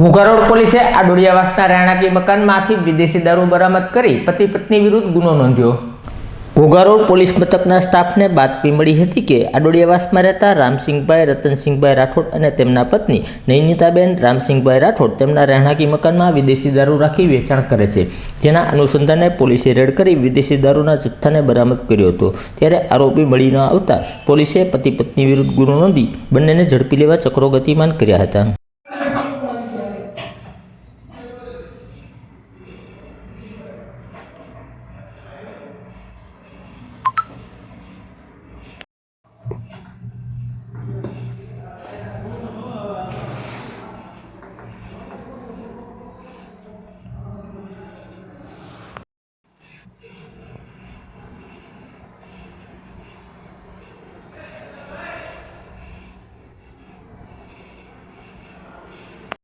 ઘોઘારોડ પોલીસે આડોડિયાવાસના રહેણાંકી મકાનમાંથી વિદેશી દારૂ બરામદ કરી પતિ પત્ની વિરુદ્ધ ગુનો નોંધ્યો. ઘોઘારોડ પોલીસ મથકના સ્ટાફને બાતમી મળી હતી કે આડોડિયાવાસમાં રહેતા રામસિંહભાઈ, રતનસિંહભાઈ રાઠોડ અને તેમના પત્ની નૈનિતાબેન રામસિંહભાઈ રાઠોડ તેમના રહેણાંકી મકાનમાં વિદેશી દારૂ રાખી વેચાણ કરે છે, જેના અનુસંધાને પોલીસે રેડ કરી વિદેશી દારૂના જથ્થાને બરામદ કર્યો હતો. ત્યારે આરોપી મળી ન આવતા પોલીસે પતિ પત્ની વિરુદ્ધ ગુનો નોંધી બંનેને ઝડપી લેવા ચક્રો ગતિમાન કર્યા હતા.